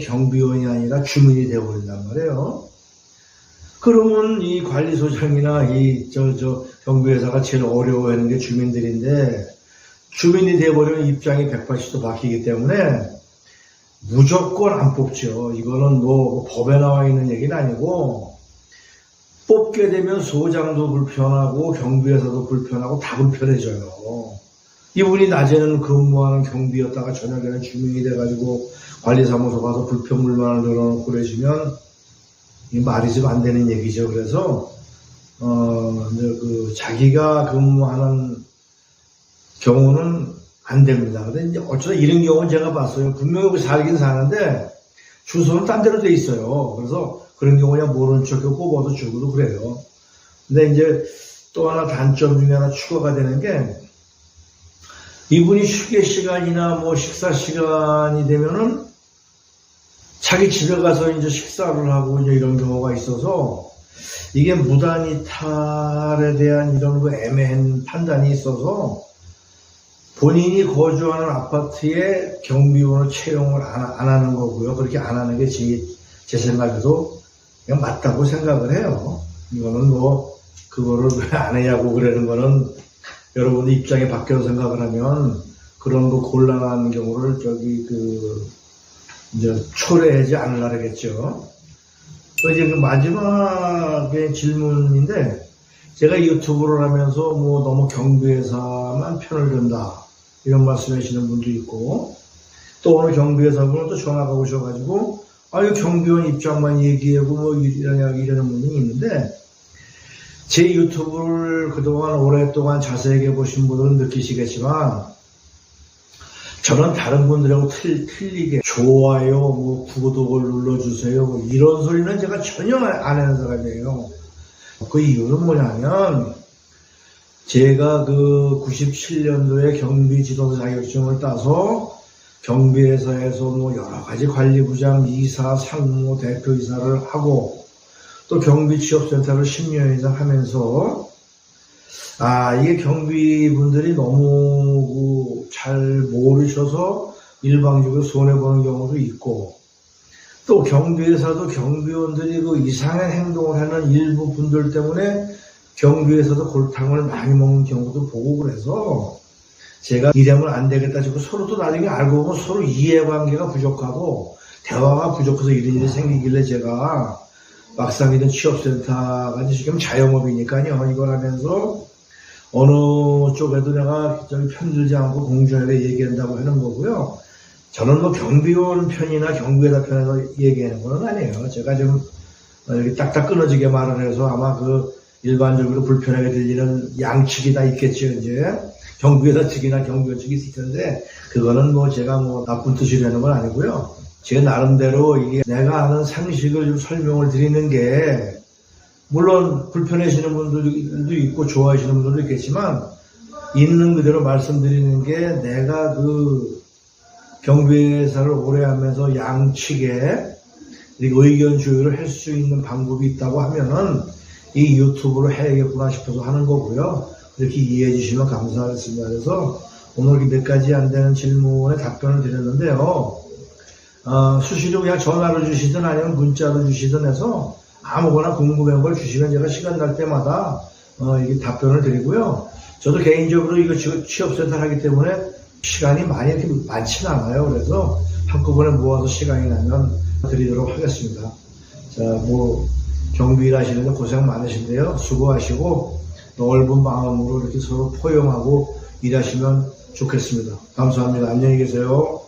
경비원이 아니라 주민이 되어버린단 말이에요. 그러면 이 관리소장이나 이 저 저 경비회사가 제일 어려워하는 게 주민들인데 주민이 돼버리면 입장이 180도 바뀌기 때문에 무조건 안 뽑죠. 이거는 뭐 법에 나와 있는 얘기는 아니고 뽑게 되면 소장도 불편하고 경비회사도 불편하고 다 불편해져요. 이분이 낮에는 근무하는 경비였다가 저녁에는 주민이 돼가지고 관리사무소 가서 불평불만을 늘어놓고 그러시면 이 말이 좀 안 되는 얘기죠. 그래서 어 이제 그 자기가 근무하는 경우는 안 됩니다. 근데 이제 어쩌다 이런 경우는 제가 봤어요. 분명히 여기 살긴 사는데 주소는 딴 데로 돼 있어요. 그래서 그런 경우 그냥 모르는 척 꼽아도 주고도 그래요. 근데 이제 또 하나 단점 중에 하나 추가가 되는 게 이분이 휴게 시간이나 뭐 식사 시간이 되면은 자기 집에 가서 이제 식사를 하고 이제 이런 경우가 있어서 이게 무단 이탈에 대한 이런 그 애매한 판단이 있어서 본인이 거주하는 아파트에 경비원을 채용을 안, 안 하는 거고요. 그렇게 안 하는 게 제, 제 생각에도 맞다고 생각을 해요. 이거는 뭐, 그거를 왜 안 해냐고 그러는 거는 여러분 입장이 바뀌어 생각을 하면 그런 거 곤란한 경우를 저기 그, 이제 초래하지 않으려겠죠. 이제 그 마지막의 질문인데 제가 유튜브를 하면서 뭐 너무 경비회사만 편을 든다 이런 말씀하시는 분도 있고 또 오늘 경비회사분은 또 전화가 오셔가지고 아유 경비원 입장만 얘기하고 뭐 이러냐 이러는 분이 있는데 제 유튜브를 그동안 오랫동안 자세하게 보신 분들은 느끼시겠지만 저는 다른 분들하고 틀, 틀리게 좋아요, 뭐 구독을 눌러주세요 뭐 이런 소리는 제가 전혀 안 하는 사람이에요. 그 이유는 뭐냐면 제가 그 97년도에 경비 지도사 자격증을 따서 경비회사에서 뭐 여러 가지 관리부장, 이사, 상무, 대표이사를 하고 또 경비 취업센터를 10년 이상 하면서 아, 이게 경비 분들이 너무 잘 모르셔서 일방적으로 손해 보는 경우도 있고, 또 경비회사도 경비원들이 그 이상한 행동을 하는 일부 분들 때문에 경비회사도 골탕을 많이 먹는 경우도 보고 그래서 제가 이러면 안 되겠다 싶고 서로 또 나중에 알고 보면 서로 이해관계가 부족하고 대화가 부족해서 이런 일이 생기길래 제가 막상 이런 취업센터가 지금 자영업이니까요. 이걸 하면서 어느 쪽에도 내가 저기 편들지 않고 공정하게 얘기한다고 하는 거고요. 저는 뭐 경비원 편이나 경비회사 편에서 얘기하는 건 아니에요. 제가 좀 이렇게 딱딱 끊어지게 말을 해서 아마 그 일반적으로 불편하게 들리는 양측이 다 있겠죠, 이제. 경비회사 측이나 경비원 측이 있을 텐데, 그거는 뭐 제가 뭐 나쁜 하는 건 아니고요. 제 나름대로 이게 내가 아는 상식을 좀 설명을 드리는 게, 물론 불편해하시는 분들도 있고 좋아하시는 분들도 있겠지만 있는 그대로 말씀드리는 게 내가 그 경비회사를 오래 하면서 양측에 의견 조율을 할 수 있는 방법이 있다고 하면은 이 유튜브로 해야겠구나 싶어서 하는 거고요. 이렇게 이해해 주시면 감사하겠습니다. 그래서 오늘 몇 가지 안 되는 질문에 답변을 드렸는데요. 어, 수시로 그냥 전화를 주시든 아니면 문자로 주시든 해서 아무거나 궁금한 걸 주시면 제가 시간 날 때마다 어, 이게 답변을 드리고요. 저도 개인적으로 이거 취업센터 하기 때문에 시간이 많이 이렇게 많지는 않아요. 그래서 한꺼번에 모아서 시간이 나면 드리도록 하겠습니다. 자, 뭐 경비 일하시는데 고생 많으신데요. 수고하시고 넓은 마음으로 이렇게 서로 포용하고 일하시면 좋겠습니다. 감사합니다. 안녕히 계세요.